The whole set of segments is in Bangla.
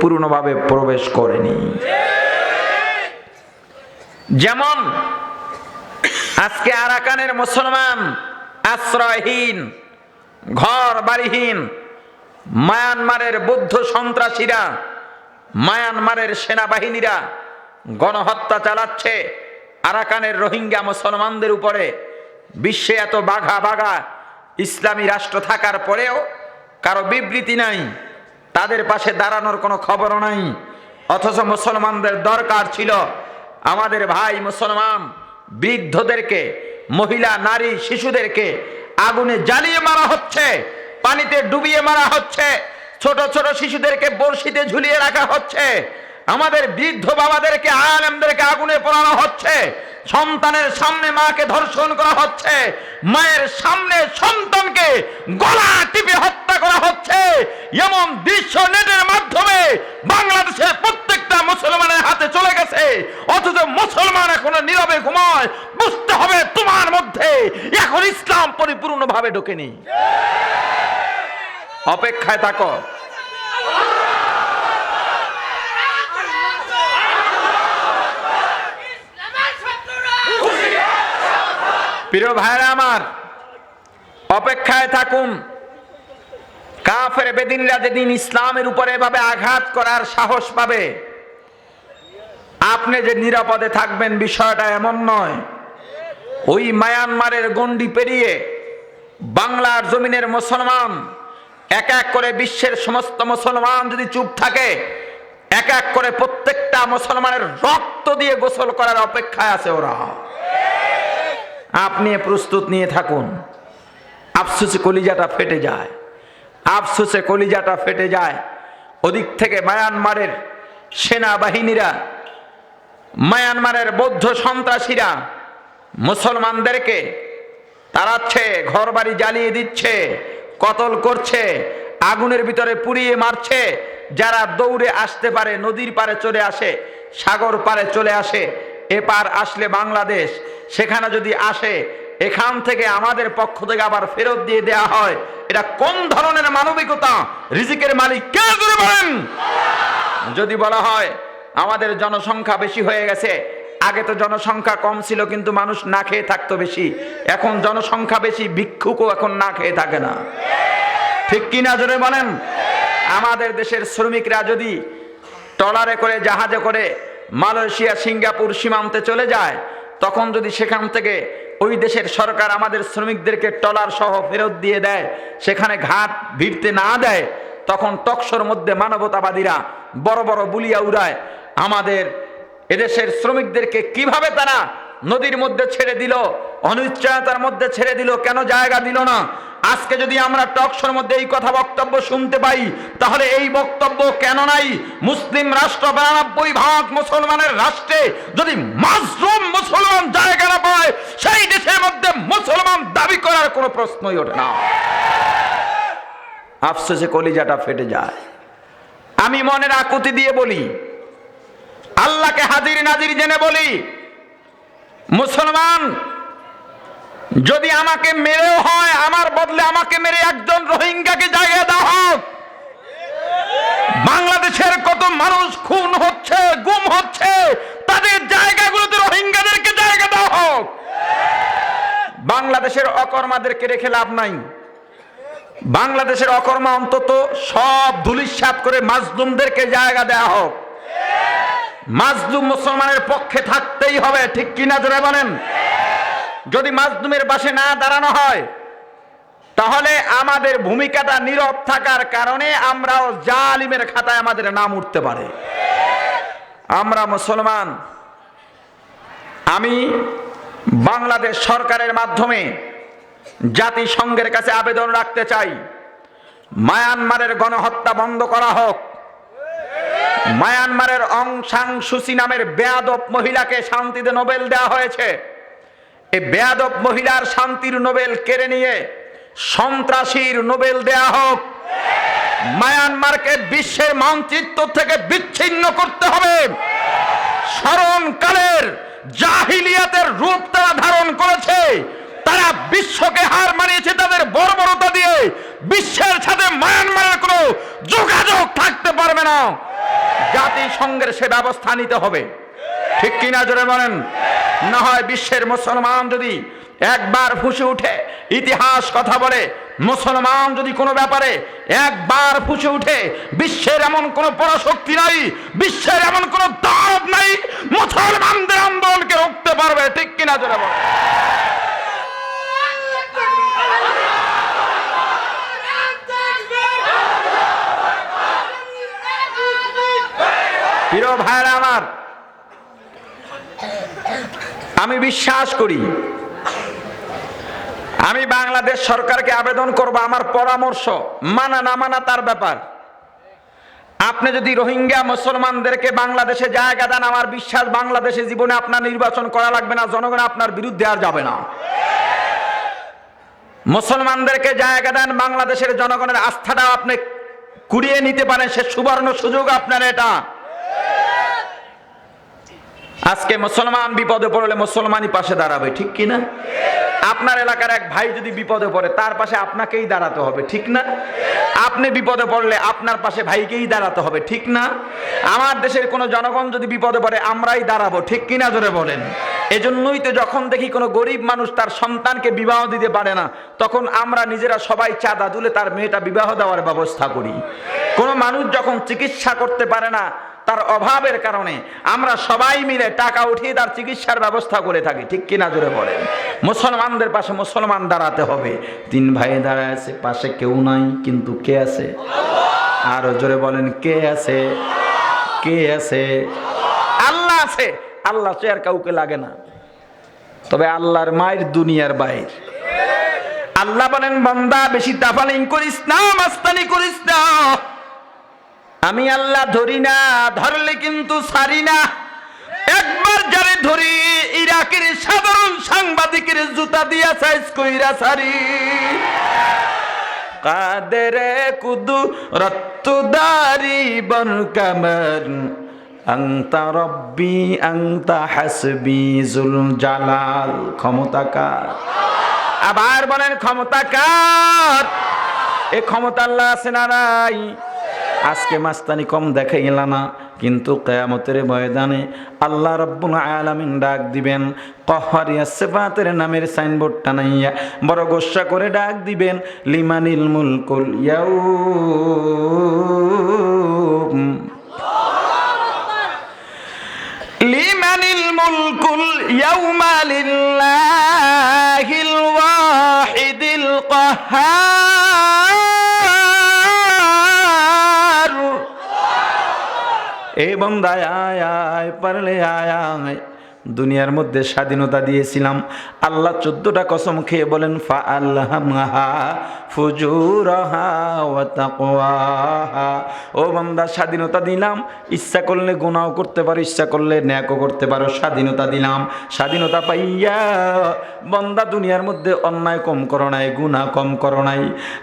পূর্ণভাবে প্রবেশ করেনি। যেমন আজকে আরাকানের মুসলমান, আশ্রয়হীন ঘর বাড়িহীন মায়ানমারের বৌদ্ধ সন্ত্রাসীরা, মায়ানমারের সেনাবাহিনীরা গণহত্যা চালাচ্ছে। আরাকানের রোহিঙ্গা মুসলমানদের উপরে বিশ্বে এত বাঘা বাঘা ইসলামী রাষ্ট্র থাকার পরেও কারও বিবৃতি নাই। তাদের পাশে দাঁড়ানোর কোনো খবরও নাই। অথচ মুসলমানদের দরকার ছিল আমাদের ভাই মুসলমান বৃদ্ধদেরকে, মহিলা, নারী, শিশুদেরকে আগুনে জ্বালিয়ে মারা হচ্ছে, পানিতে ডুবিয়ে মারা হচ্ছে, ছোট ছোট শিশুদেরকে বড়শিতে ঝুলিয়ে রাখা হচ্ছে, আমাদের বৃদ্ধ বাবাদেরকে, আলেমদেরকে আগুনে পোড়ানো হচ্ছে, সন্তানের সামনে মাকে ধর্ষণ করা হচ্ছে, মায়ের সামনে সন্তানকে গলা টিপে হত্যা করা হচ্ছে এমন দৃশ্য নেটের মাধ্যমে বাংলাদেশের প্রত্যেকটা মুসলমানের হাতে চলে গেছে। অথচ মুসলমান এখনও নীরবে ঘুমায়। বুঝতে হবে তোমার মধ্যে এখন ইসলাম পরিপূর্ণভাবে ঢোকেনি। অপেক্ষায় থাকো। প্রিয় ভাইরা আমার, অপেক্ষায় থাকুন। কাফের বেদিনরা যেদিন ইসলামের উপরে এভাবে আঘাত করার সাহস পাবে, আপনি যে নিরাপদে থাকবেন বিষয়টা এমন নয়। ওই মায়ানমারের গন্ডি পেরিয়ে বাংলার জমিনের মুসলমান, এক এক করে বিশ্বের সমস্ত মুসলমান যদি চুপ থাকে, এক এক করে প্রত্যেকটা মুসলমানের রক্ত দিয়ে গোসল করার অপেক্ষায় আছে ওরা। আপনি প্রস্তুত নিয়ে থাকুন। আফসোসে কলিজাটা ফেটে যায়। আফসোসে কলিজাটা ফেটে যায়। ওদিক থেকে মায়ানমারের সেনাবাহিনীরা, মায়ানমারের বৌদ্ধ সন্ত্রাসীরা মুসলমানদেরকে তাড়াচ্ছে ঘর বাড়ি জ্বালিয়ে দিচ্ছে, কতল করছে, আগুনের ভিতরে পুড়িয়ে মারছে। যারা দৌড়ে আসতে পারে, নদীর পারে চলে আসে, সাগর পারে চলে আসে, এপার আসলে বাংলাদেশ, সেখানে যদি আসে এখান থেকে আমাদের পক্ষ থেকে আবার ফেরত দিয়ে দেয়া হয়। এটা কোন ধরনের মানবিকতা? রিজিকের মালিক কে জুড়ে বলেন? যদি বলা হয়, আমাদের জনসংখ্যা বেশি হয়ে গেছে। আগে তো জনসংখ্যা কম ছিল, কিন্তু মানুষ না খেয়ে থাকতো বেশি। এখন জনসংখ্যা বেশি, ভিক্ষুকও এখন না খেয়ে থাকে না। ঠিক কি না জোরে বলেন? আমাদের দেশের শ্রমিকরা যদি ট্রলারে করে, জাহাজে করে মালয়েশিয়া, সিঙ্গাপুর সীমান্তে চলে যায়, তখন যদি সেখান থেকে ওই দেশের সরকার আমাদের শ্রমিকদেরকে টলার সহ ফেরত দিয়ে দেয়, সেখানে ঘাট ভিড়তে না দেয়, তখন টকশোর মধ্যে মানবতাবাদীরা বড় বড় বুলিয়া উড়ায়। আমাদের এদেশের শ্রমিকদেরকে কীভাবে তারা নদীর মধ্যে ছেড়ে দিল, অনিশ্চয়তার মধ্যে ছেড়ে দিল, কেন জায়গা দিল না? আজকে যদি আমরা টকশোর মধ্যে এই কথা বক্তব্য শুনতে পাই, তাহলে এই বক্তব্য কেন নাই? মুসলিম রাষ্ট্র বিরানব্বই ভাগ মুসলমানের রাষ্ট্রে যদি মাসরুম মুসলমান জায়গা না পায়, সেই দেশের মধ্যে মুসলমান দাবি করার কোনো প্রশ্নই ওঠে না। আফসোসে কলিজাটা ফেটে যায়। আমি মনের আকুতি দিয়ে বলি, আল্লাহকে হাজির নাজির জেনে বলি, মুসলমান যদি আমাকে মেরেও হয়, আমার বদলে আমাকে মেরে একজন রোহিঙ্গাকে জায়গা দেওয়া হোক বাংলাদেশের কত মানুষ খুন হচ্ছে, গুম হচ্ছে, তাদের জায়গাগুলোতে রোহিঙ্গাদেরকে জায়গা দেওয়া হোক বাংলাদেশের অকর্মাদেরকে রেখে লাভ নাই। বাংলাদেশের অকর্মা অন্তত সব ধুলিসাত করে মাজলুমদেরকে জায়গা দেওয়া হোক। মাজলুম মুসলমানের পক্ষে থাকতেই হবে, ঠিক কিনা জোরে বলেন? যদি মাজলুমের পাশে না দাঁড়ানো হয়, তাহলে আমাদের ভূমিকাটা নীরব থাকার কারণে আমরাও জালিমের খাতায় আমাদের নাম উঠতে পারে। আমরা মুসলমান, আমি বাংলাদেশ সরকারের মাধ্যমে জাতিসংঘের কাছে আবেদন রাখতে চাই। মায়ানমারের গণহত্যা বন্ধ করা হোক। মায়ানমারের অং সাং সুসি নামের বেয়াদব মহিলাকে শান্তিতে নোবেল দেওয়া হয়েছে। এই বেয়াদব মহিলার শান্তির নোবেল কেড়ে নিয়ে সন্ত্রাসীর নোবেল দেয়া হোক। মায়ানমারকে বিশ্বের মানচিত্র থেকে বিচ্ছিন্ন করতে হবে। স্মরণকালের জাহিলিয়াতের রূপ তারা ধারণ করেছে। তারা বিশ্বকে হার মানিয়েছে তাদের বর্বরতা দিয়ে। বিশ্বের সাথে মায়ানমারের কোনো যোগাযোগ থাকতে পারবে না। জাতিসংঘের সে ব্যবস্থা নিতে হবে। ঠিক কিনা জোরে বলেন? না হয় বিশ্বের মুসলমান যদি একবার ফুসে উঠে ইতিহাস কথা বলে, মুসলমান যদি কোনো ব্যাপারে একবার ফুসে উঠে, বিশ্বের এমন কোন পরাশক্তি নাই, বিশ্বের এমন কোন দাব নাই, মুসলমানদের আন্দোলনকে রুখতে পারবে, ঠিক কিনা জোরে প্রিয় ভাইরা আমার আমি বিশ্বাস করি, আমি বাংলাদেশ সরকারকে আবেদন করব আমার পরামর্শ, মানা না মানা তার ব্যাপার। আপনি যদি রোহিঙ্গা মুসলমানদেরকে বাংলাদেশে জায়গা দেন, আমার বিশ্বাস বাংলাদেশে জীবনে আপনার নির্বাচন করা লাগবে না, জনগণ আপনার বিরুদ্ধে আর যাবে না। মুসলমানদেরকে জায়গা দেন, বাংলাদেশের জনগণের আস্থাটা আপনি কুড়িয়ে নিতে পারেন, সে সুবর্ণ সুযোগ আপনার এটা। আজকে মুসলমান বিপদে পড়লে মুসলমানই পাশে দাঁড়াবে, ঠিক কি না আপনার এলাকার এক ভাই যদি বিপদে পড়ে, তার পাশে আপনাকেই দাঁড়াতে হবে, ঠিক না? আপনি বিপদে পড়লে আপনার পাশে ভাইকেই দাঁড়াতে হবে, ঠিক না? আমার দেশের কোনো জনগণ যদি বিপদে পড়ে, আমরাই দাঁড়াবো, ঠিক কিনা ধরে বলেন? এজন্যই তো যখন দেখি কোনো গরিব মানুষ তার সন্তানকে বিবাহ দিতে পারে না, তখন আমরা নিজেরা সবাই চাঁদা তুলে তার মেয়েটা বিবাহ দেওয়ার ব্যবস্থা করি। কোনো মানুষ যখন চিকিৎসা করতে পারে না তার অভাবের কারণে আমরা সবাই মিলে টাকা উঠিয়ে তার চিকিৎসার ব্যবস্থা করে থাকি। ঠিক কিনা জোরে বলেন? মুসলমানদের পাশে মুসলমান দাঁড়াতে হবে। তিন ভাই দাঁড়ায় আছে, পাশে কেউ নাই, কিন্তু কে আছে? আরও জোরে বলেন, কে আছে? কে আছে? আল্লাহ আছে। আল্লাহ তো আর কাউকে লাগে না। তবে আল্লাহর মায়ের দুনিয়ার বাইর। আল্লাহ বলেন, বন্দা, বেশি তাফালিং করিস না, মাস্তানি করিস না। আমি আল্লাহ ধরি না, ধরলে কিন্তু সারি না। একবার যারে ধরি, ইরাকের সাধারণ সাংবাদিকের জুতা দিয়া সাইজ কইরা সারি কাদের কুদু রত্তুদারি বন কামর, আংতা রব্বি, আংতা হাসবি, জুল জালাল ক্ষমতাকার আবার বলেন ক্ষমতাকার এ ক্ষমতা আল্লাহ আছে না নাই? আজকে মাস্তানি কম দেখাইল না, কিন্তু কেয়ামতের ময়দানে আল্লাহ রব্বুল আলামিন ডাক দিবেন কহরিয়া সেফাতের নামের সাইনবোর্ড টানাইয়া বড় গোসা করে ডাক দিবেন, লিমানিল মুলকুল ইয়াউম। লিমানিল মুলকুল ইয়াউমা ওয়াহিদিল কাহ্হার एवं दयाय परलयाय দুনিয়ার মধ্যে স্বাধীনতা দিয়েছিলাম। আল্লাহ চোদ্দটা কসম খেয়ে বলেন ফা আল্লাহ ফুজুরহা ও বান্দা, স্বাধীনতা দিলাম। ইচ্ছা করলে গুনাহ করতে পারো, ইচ্ছা করলে ন্যাকও করতে পারো, স্বাধীনতা দিলাম। স্বাধীনতা পাইয়া বন্দা, দুনিয়ার মধ্যে অন্যায় কম করো নাই, গুনাহ কম করো নাই।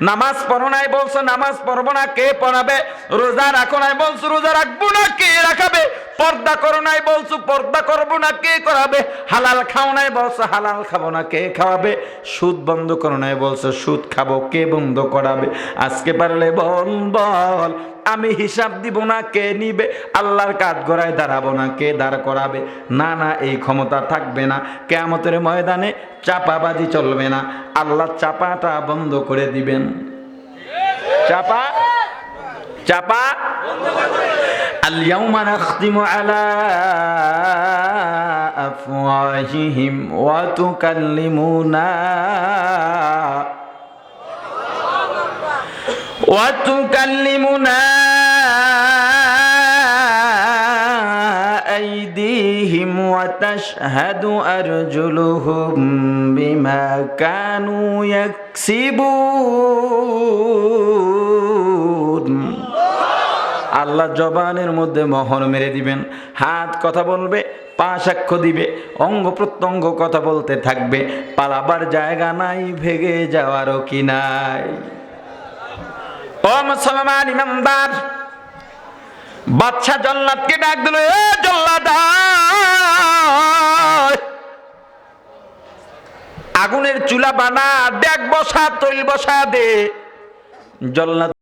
নামাজ পড়ো নাই বলছো, নামাজ পড়ব না, কে পড়াবে? রোজা রাখো নাই বলছো, রোজা রাখব না, কে রাখাবে? পর্দা করো নাই বলছো, পর্দা করব না, কে করাবে? হালাল খাও নাই বলছো, হালাল খাব না, কে খাওয়াবে? সুদ বন্ধ করো নাই বলছো, সুদ খাব, কে বন্ধ করাবে? আজকে পারলে বল বল, আমি হিসাব দিব না, কে নিবে? আল্লাহর কাঠ গড়ায় দাঁড়াবো না, কে দাঁড় করাবে? না না, এই ক্ষমতা থাকবে না কেমতের ময়দানে চাপাবাজি চলবে না, আল্লাহ চাপাটা বন্ধ করে দিবেন। চাপা? চাপা? اليوم نختم على أفواههم وتكلمنا وتكلمنا أيديهم وتشهد أرجلهم بما كانوا يكسبون. আল্লাহ জবানের মধ্যে মোহর মেরে দিবেন, হাত কথা বলবে, পা সাক্ষ্য দিবে, অঙ্গ প্রত্যঙ্গ কথা বলতে থাকবে, পালাবার জায়গা নাই, ভেগে যাওয়ারও কি নাই। ও মুসলমান ইমানদার বাচ্চা জল্লাদকে ডাক দিল, এ জল্লাদ আগুনের চুলা বানা, দেখ বসা, তৈল বসা দে। জল্লাদ